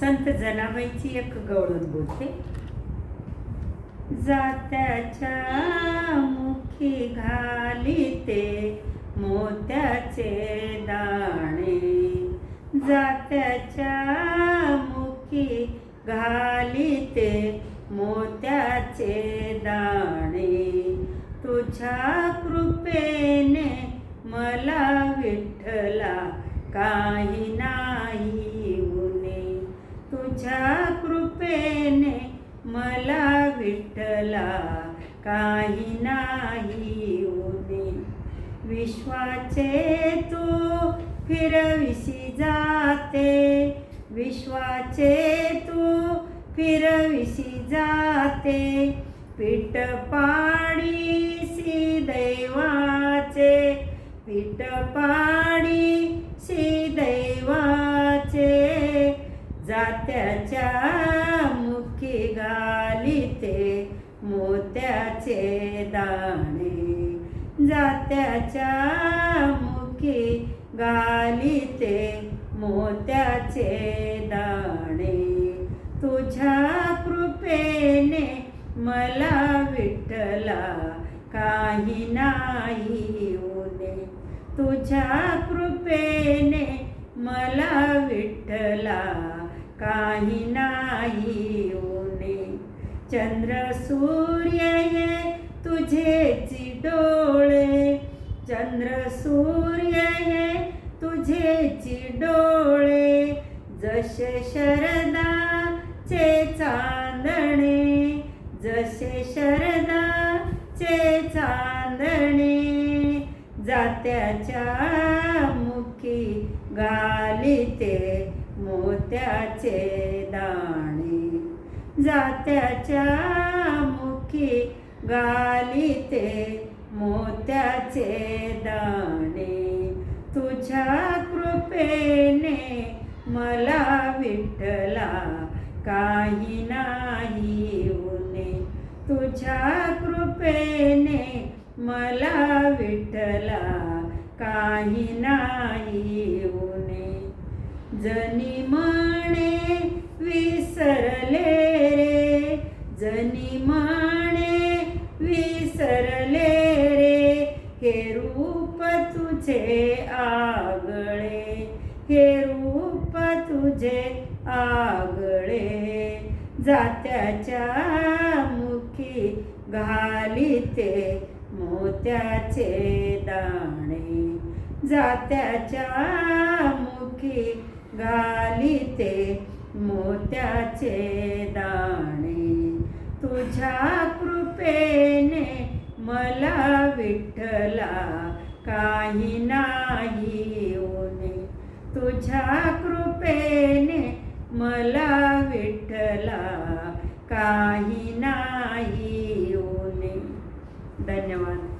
संत जनाबाईची एक गवळण बोलते. जात्याच्या मुखी घालिते मोत्याचे दाणे. जात्याच्या मुखी घालिते मोत्याचे दाणे. तुझ्या कृपेने मला विठ्ठला का कृपेने मला विठ्ठला काही नाही उणे विश्वाचे तू फिरविशी जाते. विश्वाचे तू फिरविशी जाते. पीठ पाडीसी दैवाचे. पीठ पाडीसी दैवाचे त्याच्या मुखी घालिते मोत्याचे दाणे. जात्याच्या मुखी घालिते मोत्याचे दाणे. तुझ्या कृपेने मला विठ्ठला काही नाही उणे तुझ्या कृपेने मला विठ्ठला काही नाही उणे. चंद्र सूर्य ये तुझेची डोळे चंद्र सूर्य ये तुझेची डोळे जसे शरदाचे चांदणे जसे शरदाचे चांदणे. जात्याच्या मुखी घालिते मोत्याचे दाणे. जात्याच्या मुखी घालिते मोत्याचे दाणे. तुझ्या कृपेने मला विठ्ठला काही नाही उने तुझ्या कृपेने मला विठ्ठला काही नाही उने जनी म्हणे विसरले रे. जनी म्हणे विसरले रे. हे रूप तुझे आगळे. हे रूप तुझे आगळे. जात्याच्या मुखी घालिते मोत्याचे दाणे जात्याच्या मुखी घालिते. मोत्याचे दाणे तुझ्या कृपेने मला विठ्ठला काही नाही उणे तुझ्या कृपेने मला विठ्ठला काही नाही धन्यवाद.